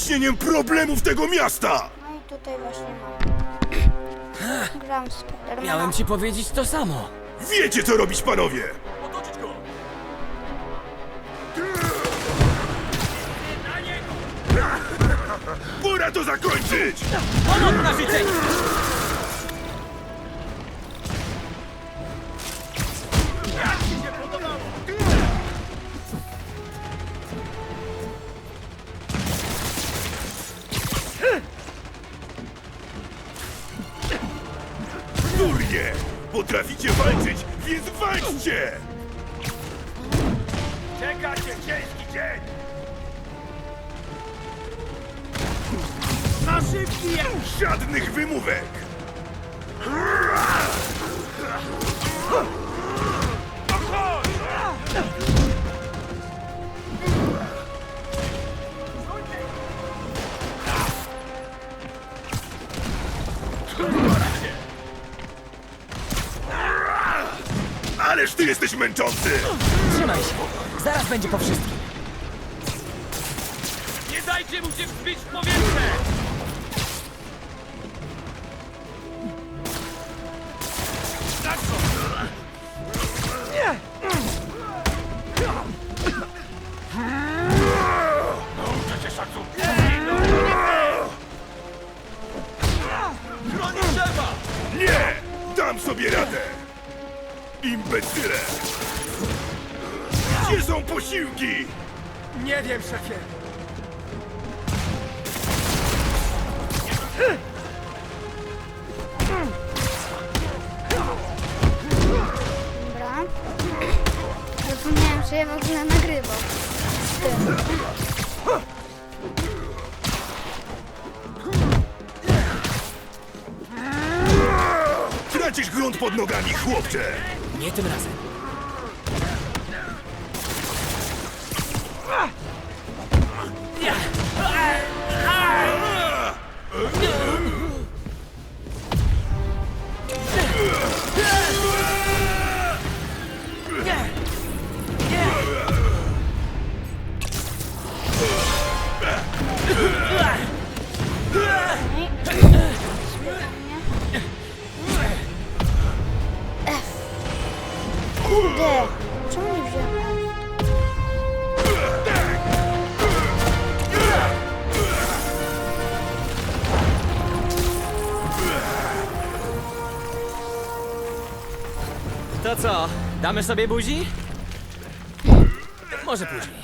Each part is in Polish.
wyjaśnieniem problemów tego miasta! No i tutaj właśnie mam. Gram Spidermana. Miałem ci powiedzieć to samo. Wiecie, co robić, panowie! Otoczyć go! Pora to zakończyć! Ponad na życzenie! Szybki jak... Żadnych wymówek! Ależ ty jesteś męczący! Trzymaj się! Zaraz będzie po wszystkim. Nie dajcie mu się wzbić w powietrze! Dam sobie radę! Imbecyle! Gdzie są posiłki? Nie wiem, szefie. Dobra. Zapomniałem, że ja w ogóle nagrywam. Z tym. Tracisz grunt pod nogami, chłopcze! Nie tym razem. Kurde! Czemu nie wziąłem? To co? Damy sobie buzi? Może później.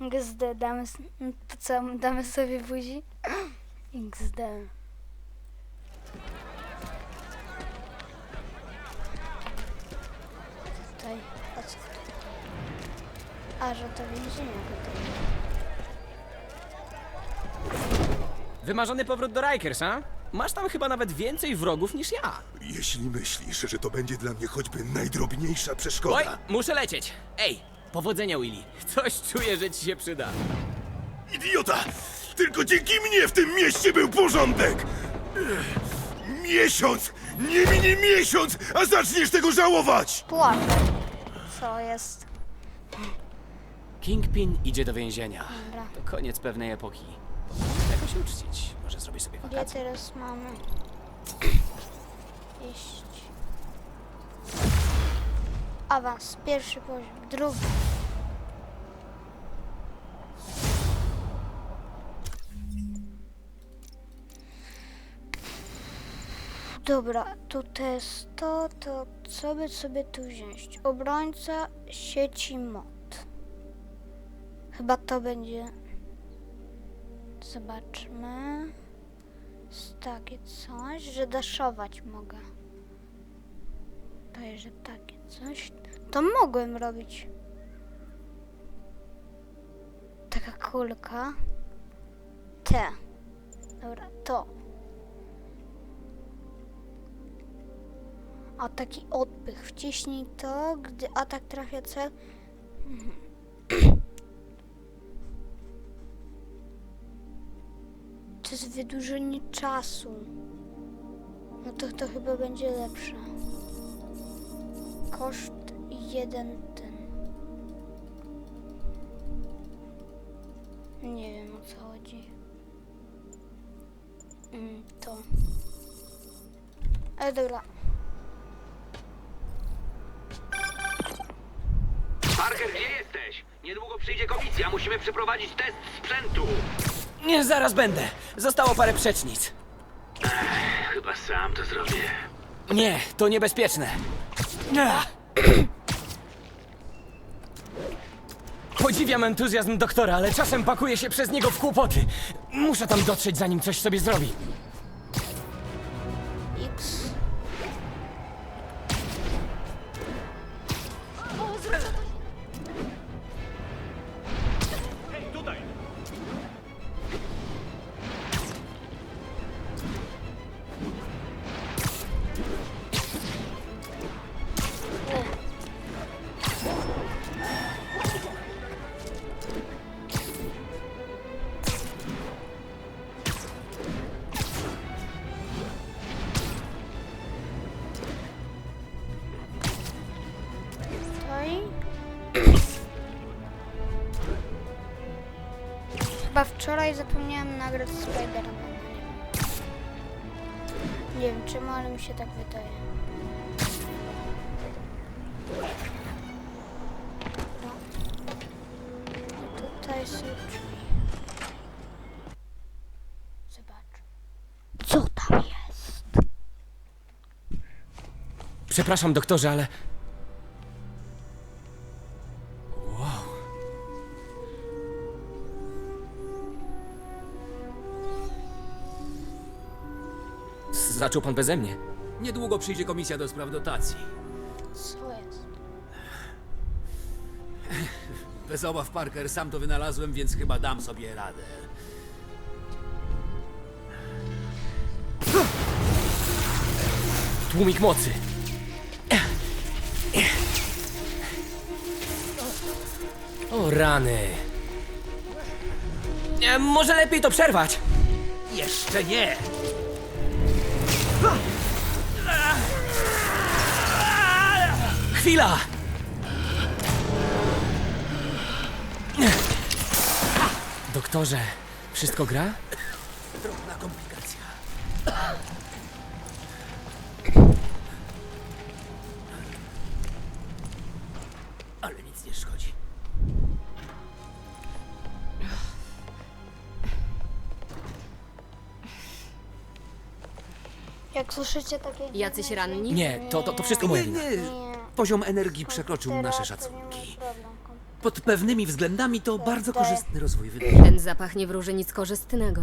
XD, damy, s- to co, damy sobie buzi? XD. Tutaj, a co? A, że to więzienie gotowe. Wymarzony powrót do Rikers, a? Masz tam chyba nawet więcej wrogów niż ja. Jeśli myślisz, że to będzie dla mnie choćby najdrobniejsza Oj, przeszkoda... muszę lecieć. Ej, powodzenia, Willy. Coś czuję, że ci się przyda. Idiota! Tylko dzięki mnie w tym mieście był porządek! Ech, Miesiąc! Nie minie miesiąc, a zaczniesz tego żałować! Płaczę. Co jest? Kingpin idzie do więzienia. Dobra. To koniec pewnej epoki. Czego się uczcić? Może zrobię sobie Gdzie wakacje? teraz mamy? Iść. Awans, pierwszy poziom, drugi. Dobra, to jest to, to co by sobie tu wziąć? Obrońca sieci mod. Chyba to będzie. Zobaczmy. Jest takie coś, że daszować mogę. To jest, że takie coś. To mogłem robić. Taka kulka. Te. Dobra, to. a taki odpych. Wciśnij to, gdy atak trafia cel. To jest wydłużenie czasu. No to, to chyba będzie lepsze. Koszt jeden ten. Nie wiem o co chodzi. Mm, to. Ale dobra, Parker, gdzie jesteś? Niedługo przyjdzie komisja, musimy przeprowadzić test sprzętu. Nie, zaraz będę. Zostało parę przecznic. Chyba sam to zrobię. Nie, to niebezpieczne. Ach. Podziwiam entuzjazm doktora, ale czasem pakuje się przez niego w kłopoty. Muszę tam dotrzeć, zanim coś sobie zrobi. Wczoraj zapomniałem nagrać Spidermana. Nie wiem czemu, ale mi się tak wydaje. No. I tutaj są drzwi. Zobacz. Co tam jest? Przepraszam, doktorze, ale. Zaczął pan beze mnie. Niedługo przyjdzie komisja do spraw dotacji. Co jest? Bez obaw, Parker, sam to wynalazłem, więc chyba dam sobie radę. Tłumik mocy. O rany. E, Może lepiej to przerwać. Jeszcze nie! Chwila! Doktorze, wszystko gra? Jak słyszycie takie... Jacyś dziwne ranni? Nie, to, to, to wszystko moja wina. dźwięki, Poziom energii przekroczył nasze nie szacunki. Pod pewnymi względami to bardzo korzystny rozwój wydarzeń. Ten zapach nie wróży nic korzystnego.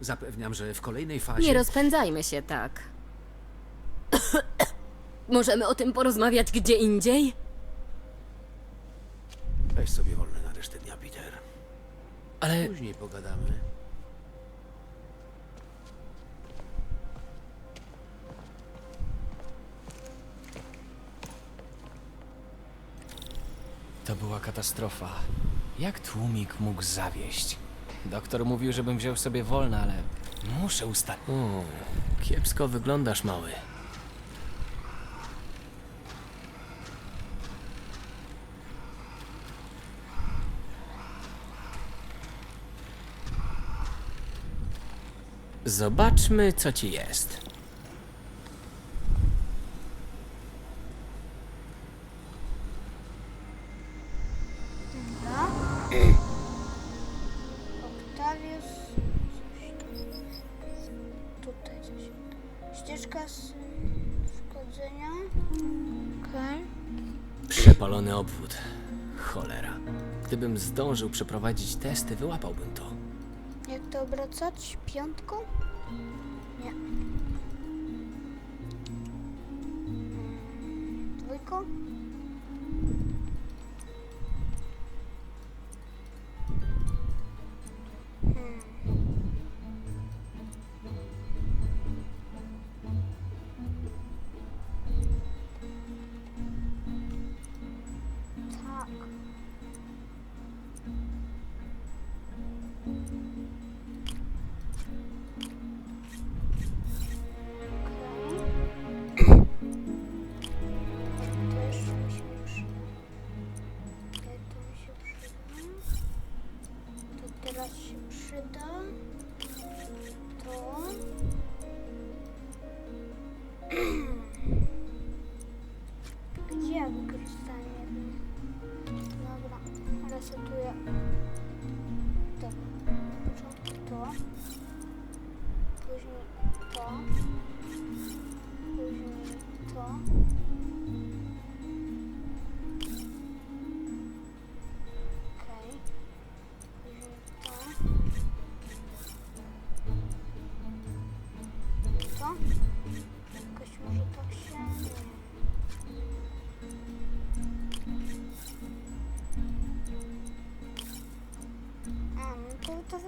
Zapewniam, że w kolejnej fazie... Nie rozpędzajmy się tak. Możemy o tym porozmawiać gdzie indziej? Weź sobie wolne na resztę dnia, Peter. Ale Później pogadamy. To była katastrofa. Jak tłumik mógł zawieść? Doktor mówił, żebym wziął sobie wolne, ale muszę ustać. O, kiepsko wyglądasz, mały. Zobaczmy, co ci jest. Przepalony obwód. Cholera. Gdybym zdążył przeprowadzić testy, wyłapałbym to. Jak to obracać? Piątką? Nie. Mm, Dwójką?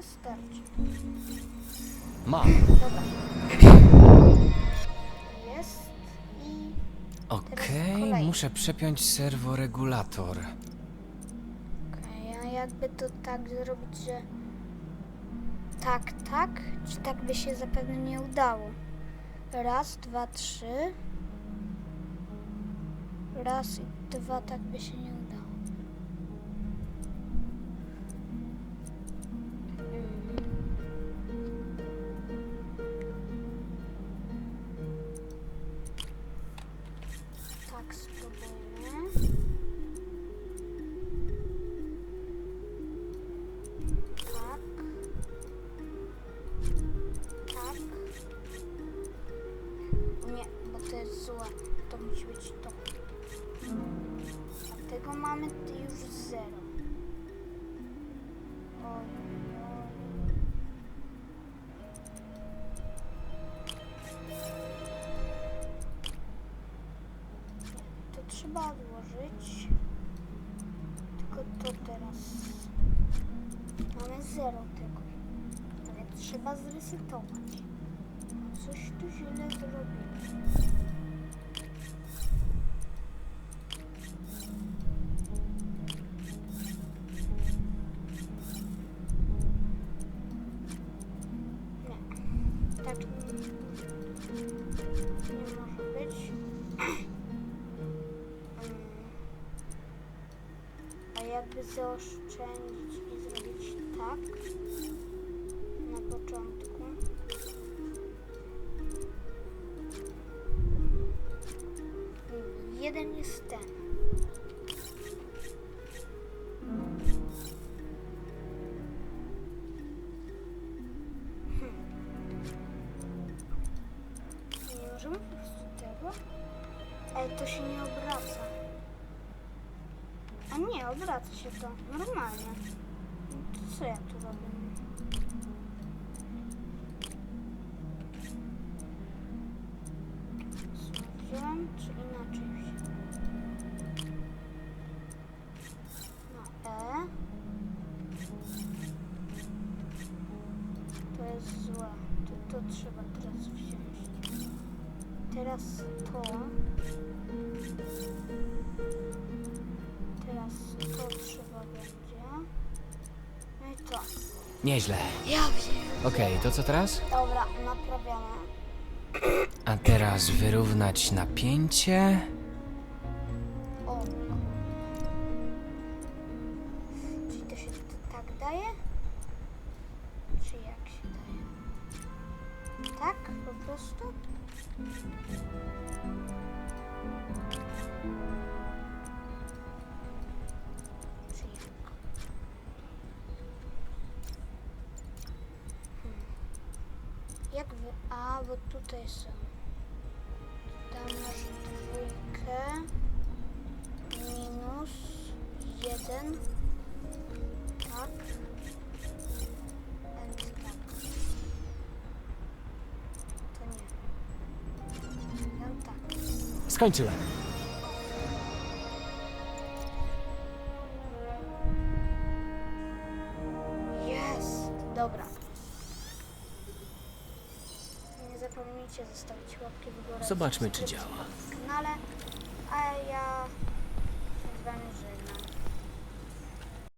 Wystarczy. Mam. Dobra. Jest i... Okej, kolej. muszę przepiąć serworegulator. Okej, a jakby to tak zrobić, że tak, tak, czy tak by się zapewne nie udało? Raz, dwa, trzy. Raz i dwa, tak by się nie trzeba zresetować. Coś tu źle zrobili. Nie. Tak jakby zaoszczędzić i zrobić tak początku. Jeden jest ten. Hmm. Nie możemy po prostu tego? Ale to się nie obraca. A nie, obraca się to normalnie. To co ja tu robię? Czy inaczej się. No E. To jest złe. To, to trzeba teraz wziąć. Teraz to. Teraz to trzeba będzie. No i to. Nieźle. Ja wiem. Okej, to co teraz? Dobra, naprawiamy. A teraz wyrównać napięcie. O. Czyli to się to tak daje? Czy jak się daje? Tak? Po prostu? Czy jak? Hmm. Wy... A, bo tutaj są. Minus jeden. Tak. And tak. To nie. No tak. Skończyłem. Jest! Dobra. Nie zapomnijcie zostawić łapki w górę. Zobaczmy, czy działa.